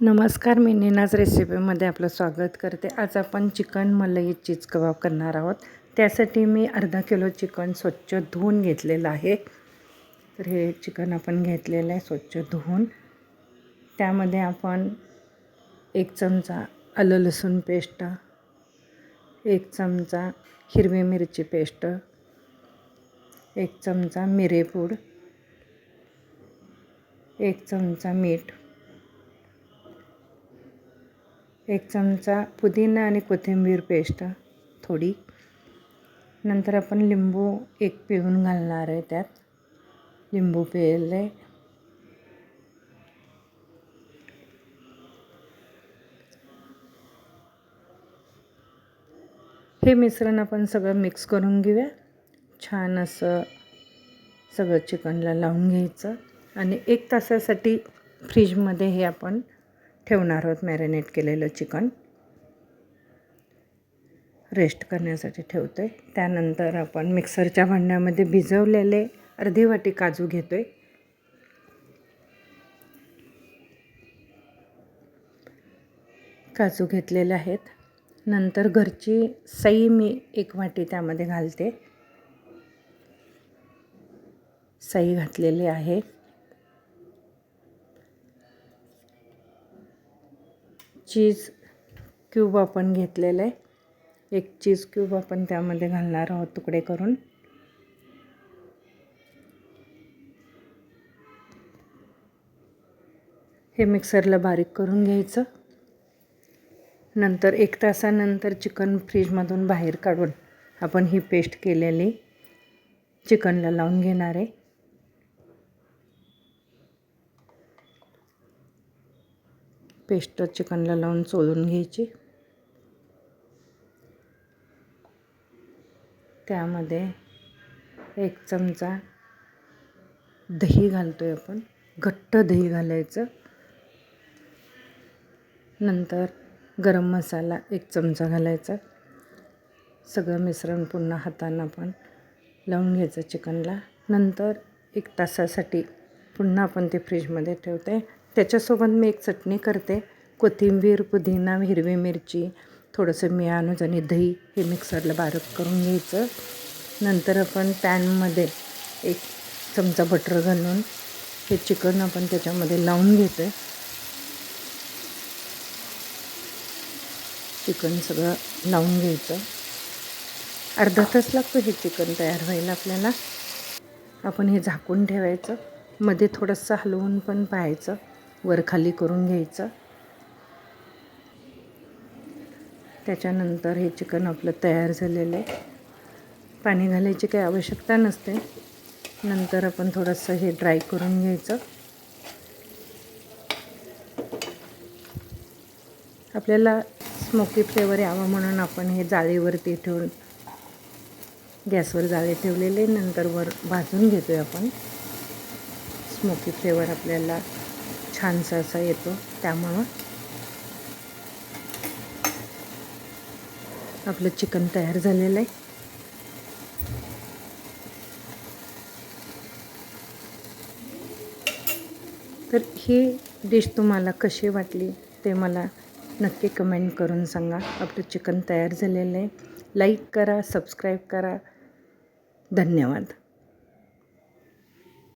नमस्कार मी निनाज रेसिपीमध्ये आपलं स्वागत करते. आज आपण चिकन मलई चीज कबाब करणार आहोत. त्यासाठी मी अर्धा किलो चिकन स्वच्छ धुवून घेतलेलं आहे. तर हे चिकन आपण घेतलेलं आहे स्वच्छ धुवून. त्यामध्ये आपण एक चमचा आलं लसूण पेस्ट एक चमचा हिरवी मिरची पेस्ट एक चमचा मिरेपूड एक चमचा मीठ एक चमचा पुदिना आणि कोथिंबीर पेस्ट थोडी. नंतर आपण लिंबू एक पिळून घालणार आहे त्यात. लिंबू पिळले. हे मिश्रण आपण सगळं मिक्स करून घेऊया. छान असं सगळं चिकनला लावून घ्यायचं. आणि एक तासासाठी फ्रीजमध्ये हे आपण ठेवणार आहोत मॅरिनेट केलेलं चिकन. रेस्ट करण्यासाठी ठेवतो आहे त्यानंतर आपण मिक्सरच्या भांड्यामध्ये भिजवलेले अर्धी वाटी काजू घेतो आहे काजू घेतलेले आहेत. नंतर घरची सई मी एक वाटी त्यामध्ये घालते. सई घातलेली आहे. चीज क्यूब आपण घेतलेलं आहे. एक चीज क्यूब आपण त्यामध्ये घालणार आहोत तुकडे करून. हे मिक्सरला बारीक करून घ्यायचं. नंतर एक तासानंतर चिकन फ्रीजमधून बाहेर काढून आपण ही पेस्ट केलेली चिकनला लावून घेणार आहे. पेस्ट चिकनला लावून चोलून घ्यायची. त्यामध्ये एक चमचा दही घालतो आहे आपण. घट्ट दही घालायचं. नंतर गरम मसाला एक चमचा घालायचा. सगळं मिश्रण पुन्हा हातानं आपण लावून घ्यायचं चिकनला. नंतर एक तासासाठी पुन्हा आपण ते फ्रीजमध्ये ठेवते त्याच्यासोबत मी एक चटणी करते. कोथिंबीर पुदिना हिरवी मिरची थोडंसं मियानूज आणि दही हे मिक्सरला बारीक करून घ्यायचं. नंतर आपण पॅनमध्ये एक चमचा बटर घालून हे चिकन आपण त्याच्यामध्ये लावून घेतो आहे चिकन सगळं लावून घ्यायचं. अर्धा तास लागतो हे चिकन तयार व्हायला आपल्याला. आपण हे झाकून ठेवायचं. मध्ये थोडंसं हलवून पण पाहायचं. वर खाली करून घ्यायचं. त्याच्यानंतर हे चिकन आपलं तयार झालेलं आहे. पाणी घालायची काही आवश्यकता नसते. नंतर आपण थोडंसं हे ड्राय करून घ्यायचं. आपल्याला स्मोकी फ्लेवर यावं म्हणून आपण हे जाळीवरती ठेवून गॅसवर जाळे ठेवलेले. नंतर वर भाजून घेतो आहे आपण. स्मोकी फ्लेवर आपल्याला छानसा असा येतो त्यामुळं आपलं चिकन तयार झालेलं आहे. तर ही डिश तुम्हाला कशी वाटली ते मला नक्की कमेंट करून सांगा. आपलं चिकन तयार झालेलं आहे. लाईक करा सबस्क्राईब करा. धन्यवाद.